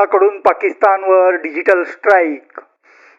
भारताकडून पाकिस्तानवर digital strike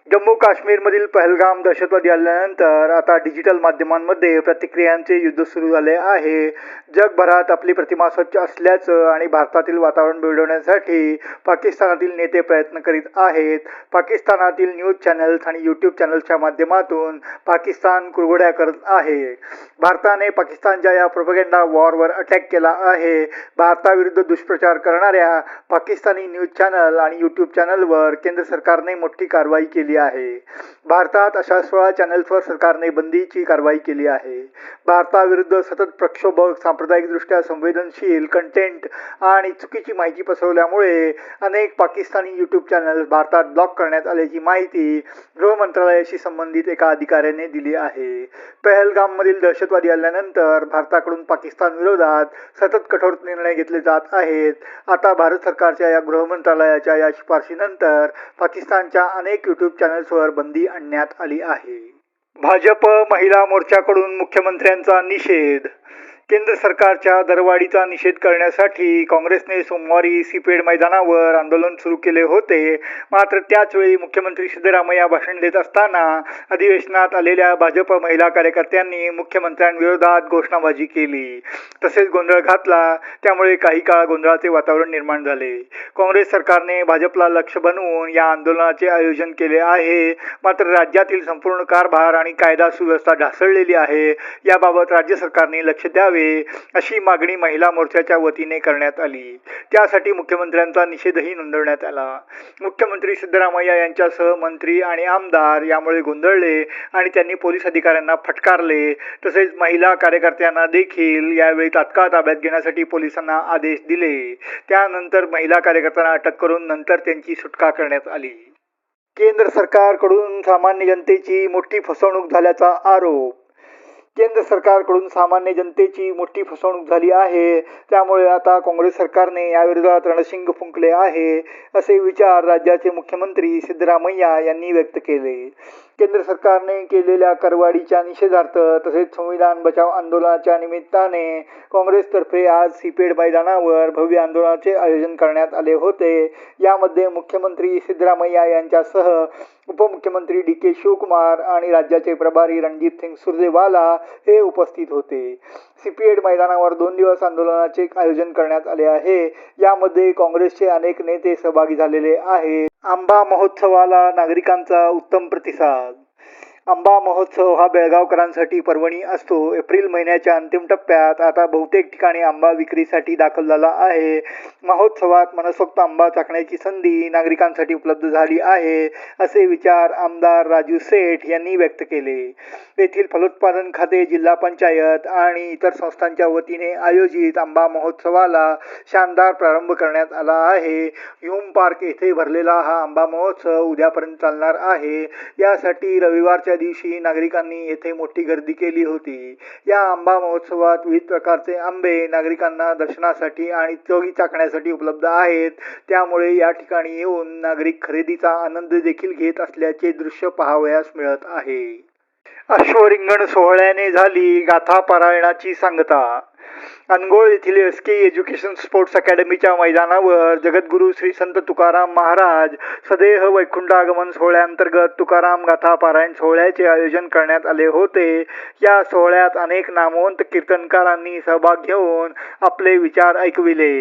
Jammu काश्मीरमधील पहलगाम दहशतवादी हल्ल्यानंतर आता डिजिटल माध्यमांमध्ये प्रतिक्रियांचे युद्ध सुरू झाले आहे. जगभरात आपली प्रतिमा स्वच्छ असल्याचं आणि भारतातील वातावरण बिघडवण्यासाठी पाकिस्तानातील नेते प्रयत्न करीत आहेत. पाकिस्तानातील न्यूज चॅनल्स आणि यूट्यूब चॅनल्सच्या माध्यमातून पाकिस्तान कुरघोड्या करत आहे. भारताने पाकिस्तानच्या या प्रोपगेंडा वॉरवर अटॅक केला आहे. भारताविरुद्ध दुष्प्रचार करणाऱ्या पाकिस्तानी न्यूज चॅनल आणि यूट्यूब चॅनलवर केंद्र सरकारने मोठी कारवाई केली आहे. भारतात अशा सोळा चॅनल्सवर सरकारने बंदीची कारवाई केली आहे. भारताविरुद्ध सतत प्रक्षोभक सांप्रदायिकदृष्ट्या संवेदनशील कंटेंट आणि चुकीची माहिती पसरवल्यामुळे अनेक पाकिस्तानी यूट्यूब चॅनल्स भारतात ब्लॉक करण्यात आल्याची माहिती गृह मंत्रालयाशी संबंधित एका अधिकाऱ्याने दिली आहे. पहलगाममधील दहशतवादी हल्ल्यानंतर भारताकडून पाकिस्तान विरोधात सतत कठोर निर्णय घेतले जात आहेत. आता भारत सरकारच्या या गृह मंत्रालयाच्या या शिफारशीनंतर पाकिस्तानच्या अनेक यूट्यूब चॅनल्सवर बंदी आणण्यात आली आहे. भाजप महिला मोर्चाकडून मुख्यमंत्र्यांचा निषेध केंद्र सरकारच्या दरवाढीचा निषेध करण्यासाठी काँग्रेसने सोमवारी सीपेड मैदानावर आंदोलन सुरू केले होते. मात्र त्याचवेळी मुख्यमंत्री सिद्धरामय्या भाषण देत असताना अधिवेशनात आलेल्या भाजप महिला कार्यकर्त्यांनी मुख्यमंत्र्यांविरोधात घोषणाबाजी केली. तसेच गोंधळ घातला. त्यामुळे काही काळ गोंधळाचे वातावरण निर्माण झाले. काँग्रेस सरकारने भाजपला लक्ष बनवून या आंदोलनाचे आयोजन केले आहे. मात्र राज्यातील संपूर्ण कारभार आणि कायदा सुव्यवस्था ढासळलेली आहे. याबाबत राज्य सरकारने लक्ष द्यावे अशी मागणी महिला मोर्चाच्या वतीने करण्यात आली. त्यासाठी मुख्यमंत्र्यांचा निषेधही नोंदवण्यात आला. मुख्यमंत्री सिद्धरामय्या यांच्यासह मंत्री आणि आमदार यामुळे गोंधळले आणि त्यांनी पोलीस अधिकाऱ्यांना फटकारले. तसेच महिला कार्यकर्त्यांना देखील यावेळी तात्काळ ताब्यात घेण्यासाठी पोलिसांना आदेश दिले. त्यानंतर महिला कार्यकर्त्यांना अटक करून नंतर त्यांची सुटका करण्यात आली. केंद्र सरकारकडून सामान्य जनतेची मोठी फसवणूक झाल्याचा आरोप केंद्र सरकारकडून सामान्य जनतेची मोठी फसवणूक झाली आहे. त्यामुळे आता काँग्रेस सरकारने याविरोधात रणशिंग फुंकले आहे असे विचार राज्याचे मुख्यमंत्री सिद्धरामय्या यांनी व्यक्त केले. केंद्र सरकारने केलेल्या करवाढीच्या निषेधार्थ तसेच संविधान बचाव आंदोलनाच्या निमित्ताने काँग्रेसतर्फे आज सीपेड मैदानावर भव्य आंदोलनाचे आयोजन करण्यात आले होते. यामध्ये मुख्यमंत्री सिद्धरामय्या यांच्यासह उपमुख्यमंत्री डी के शिवकुमार आणि राज्याचे प्रभारी रणजित सिंग सुरजेवाला हे उपस्थित होते. सीपीएड मैदानावर दोन दिवस आंदोलनाचे आयोजन करण्यात आले आहे. यामध्ये काँग्रेसचे अनेक नेते सहभागी झालेले आहेत. आंबा महोत्सवाला नागरिकांचा उत्तम प्रतिसाद. आंबा महोत्सव हा बेळगावकरांसाठी पर्वणी असतो. एप्रिल महिन्याच्या अंतिम टप्प्यात आता बहुतेक ठिकाणी आंबा विक्रीसाठी दाखल झाला आहे. महोत्सवात मनसोक्त आंबा चाखण्याची संधी नागरिकांसाठी उपलब्ध झाली आहे असे विचार आमदार राजू सेठ यांनी व्यक्त केले. येथील फलोत्पादन खाते जिल्हा पंचायत आणि इतर संस्थांच्या वतीने आयोजित आंबा महोत्सवाला शानदार प्रारंभ करण्यात आला आहे. ह्युम पार्क येथे भरलेला हा आंबा महोत्सव उद्यापर्यंत चालणार आहे. यासाठी रविवारच्या दिवशी नागरिकांनी येथे मोठी गर्दी केली होती. या आंबा महोत्सवात विविध प्रकारचे आंबे नागरिकांना दर्शनासाठी आणि चोगी चाकण्यासाठी उपलब्ध आहेत. त्यामुळे या ठिकाणी येऊन नागरिक खरेदीचा आनंद देखील घेत असल्याचे दृश्य पाहावयास मिळत आहे. अश्वरिंगण सोहळ्याने झाली गाथा पारायणाची सांगता. अनगोळ येथील एस के एज्युकेशन स्पोर्ट्स अकॅडमीच्या मैदानावर जगद्गुरू श्री संत तुकाराम महाराज सदेह वैकुंठागमन सोहळ्याअंतर्गत तुकाराम गाथा पारायण सोहळ्याचे आयोजन करण्यात आले होते. या सोहळ्यात अनेक नामवंत कीर्तनकारांनी सहभाग घेऊन आपले विचार ऐकविले.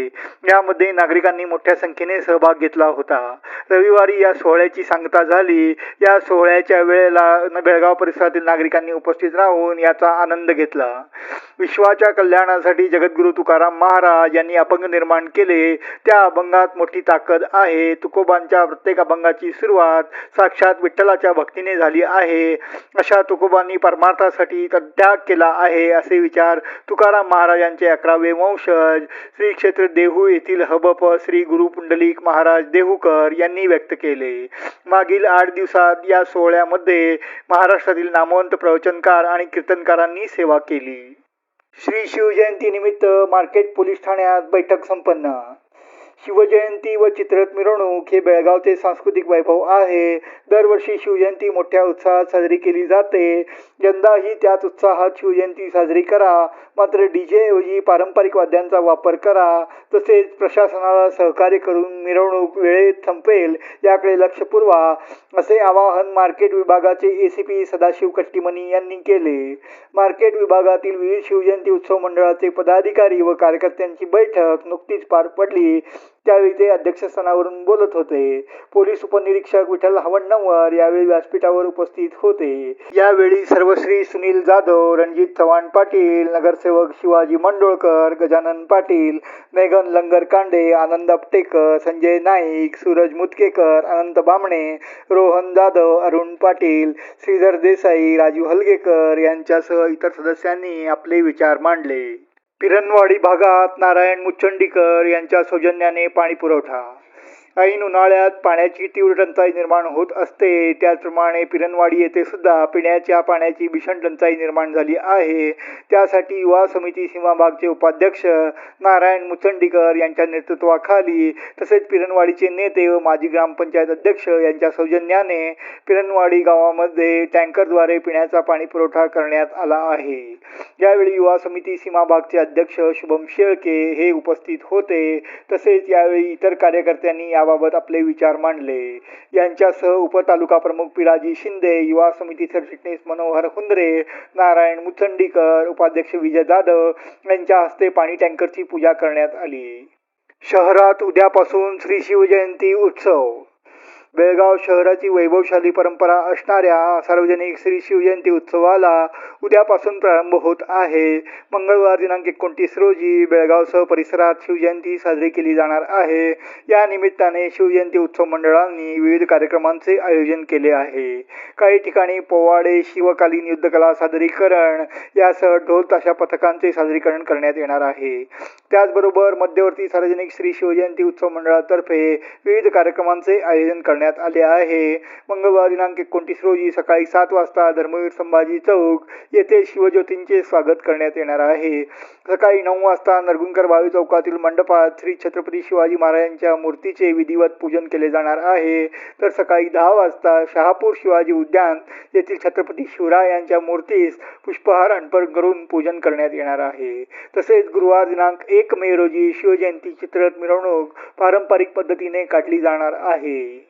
यामध्ये नागरिकांनी मोठ्या संख्येने सहभाग घेतला होता. रविवारी या सोहळ्याची सांगता झाली. या सोहळ्याच्या वेळेला बेळगाव परिसरातील नागरिकांनी उपस्थित राहून याचा आनंद घेतला. विश्वाच्या कल्याणासाठी जगद्गुरू तुकाराम महाराज यांनी अभंग निर्माण केले. त्या अभंगात मोठी ताकद आहे. तुकोबांच्या प्रत्येक अभंगाची सुरुवात साक्षात विठ्ठलाच्या भक्तीने झाली आहे. अशा तुकोबांनी परमार्थासाठी तर त्याग केला आहे असे विचार तुकाराम महाराजांचे अकरावे वंशज श्री क्षेत्र देहू येथील हबप श्री गुरु पुंडलिक महाराज देहूकर यांनी व्यक्त केले. मागील आठ दिवसात या सोहळ्यामध्ये महाराष्ट्रातील नामवंत प्रवचनकार आणि कीर्तनकारांनी सेवा केली. श्री शिवजयंती निमित्त मार्केट पोलीस ठाण्यात बैठक संपन्न. शिवजयंती व चित्ररथ मिरवणूक हे बेळगावचे सांस्कृतिक वैभव आहे. दरवर्षी शिवजयंती मोठ्या उत्साहात साजरी केली जाते. यंदाही त्याच उत्साहात शिवजयंती साजरी करा. मात्र डी ऐवजी पारंपरिक वाद्यांचा वापर करा. तसेच प्रशासनाला सहकार्य करून मिरवणूक वेळेत संपेल याकडे लक्ष पुरवा असे आवाहन मार्केट विभागाचे A C P Sadashiv Kattimani यांनी केले. मार्केट विभागातील विविध शिवजयंती उत्सव मंडळाचे पदाधिकारी व कार्यकर्त्यांची बैठक नुकतीच पार पडली. त्यावेळी ते अध्यक्षस्थानावरून बोलत होते. पोलीस उपनिरीक्षक विठ्ठल हवण्णवर यावेळी व्यासपीठावर उपस्थित होते. यावेळी सर्वश्री सुनील जाधव रणजित चव्हाण पाटील नगरसेवक शिवाजी मंडोळकर गजानन पाटील मेघन लंगर कांडे आनंद आपटेकर संजय नाईक सूरज मुतकेकर अनंत बामणे रोहन जाधव अरुण पाटील श्रीधर देसाई राजू हलगेकर यांच्यासह इतर सदस्यांनी आपले विचार मांडले. पिरनवाडी भागात नारायण मुचंडीकर यांच्या सौजन्याने पाणी पुरवठा ऐन उन्हाळ्यात पाण्याची तीव्र टंचाई निर्माण होत असते. त्याचप्रमाणे पिरणवाडी येथे सुद्धा पिण्याच्या पाण्याची भीषण टंचाई निर्माण झाली आहे. त्यासाठी युवा समिती सीमाभागचे उपाध्यक्ष नारायण मुचंडीकर यांच्या नेतृत्वाखाली तसेच पिरणवाडीचे नेते व माजी ग्रामपंचायत अध्यक्ष यांच्या सौजन्याने पिरणवाडी गावामध्ये टँकरद्वारे पिण्याचा पाणी पुरवठा करण्यात आला आहे. यावेळी युवा समिती सीमाभागचे अध्यक्ष शुभम शेळके हे उपस्थित होते. तसेच यावेळी इतर कार्यकर्त्यांनी याबाबत आपले विचार मांडले. यांच्यासह उपतालुका प्रमुख पिराजी शिंदे युवा समिती सरचिटणीस मनोहर हुंदरे नारायण मुचंडीकर उपाध्यक्ष विजय जाधव यांच्या हस्ते पाणी टँकरची पूजा करण्यात आली. शहरात उद्यापासून श्री शिवजयंती उत्सव बेळगाव शहराची वैभवशाली परंपरा असणाऱ्या सार्वजनिक श्री शिवजयंती उत्सवाला उद्यापासून प्रारंभ होत आहे. मंगळवार दिनांक एकोणतीस रोजी बेळगावसह परिसरात शिवजयंती साजरी केली जाणार आहे. या निमित्ताने शिवजयंती उत्सव मंडळांनी विविध कार्यक्रमांचे आयोजन केले आहे. काही ठिकाणी पोवाडे शिवकालीन युद्धकला सादरीकरण यासह ढोल ताशा पथकांचे सादरीकरण करण्यात येणार आहे. त्याचबरोबर मध्यवर्ती सार्वजनिक श्री शिवजयंती उत्सव मंडळातर्फे विविध कार्यक्रमांचे आयोजन करण्यात आले आहे. मंगळवार दिनांक एकोणतीस रोजी सकाळी सात वाजता धर्मवीर संभाजी चौक येथे शिवज्योतींचे स्वागत करण्यात येणार आहे. सकाळी नऊ वाजता नरगुंकर भावी चौकातील मंडपात श्री छत्रपती शिवाजी महाराजांच्या मूर्तीचे विधिवत पूजन केले जाणार आहे. तर सकाळी दहा वाजता शहापूर शिवाजी उद्यान येथील छत्रपती शिवराय यांच्या मूर्तीस पुष्पहार अर्पण करून पूजन करण्यात येणार आहे. तसेच गुरुवार दिनांक एक मे रोजी शिवजयंती चित्ररथ मिरवणूक पारंपरिक पद्धतीने काढली जाणार आहे.